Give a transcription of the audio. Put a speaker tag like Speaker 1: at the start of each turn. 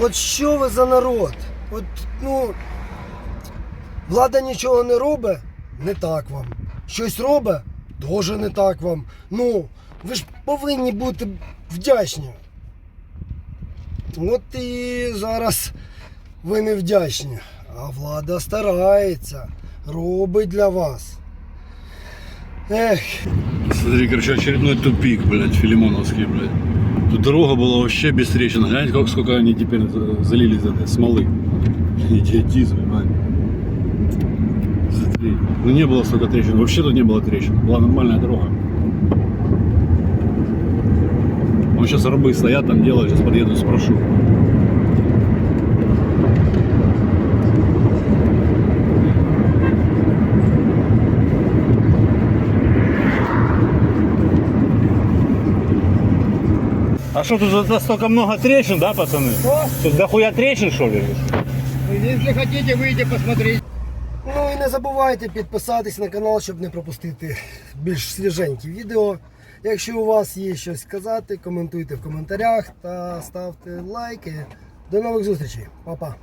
Speaker 1: От що ви за народ? От, ну, влада нічого не робить, не так вам. Щось робить, теж не так вам. Ну, ви ж повинні бути вдячні. От і зараз ви не вдячні. А влада старається, робить для вас. Ех,
Speaker 2: Смотри, короче, очередной тупик, блядь, Филимоновский, блядь. Тут дорога была вообще без трещин. Глянь, как, сколько они теперь за- залили из этой смолы. Идиотизм, блядь. Смотри. Ну не было столько трещин. Вообще тут не было трещин. Была нормальная дорога. Вон сейчас рабы стоят там делают, сейчас подъеду, спрошу.
Speaker 3: А что тут за- столько много трещин, да, пацаны? Тут дохуя трещин, что ли?
Speaker 4: Если хотите, вийдіть посмотреть.
Speaker 1: Ну і не забувайте підписатись на канал, щоб не пропустити більш свіженькі відео. Якщо у вас є щось сказати, коментуйте в коментарях та ставте лайки. До нових зустрічей. Па-па.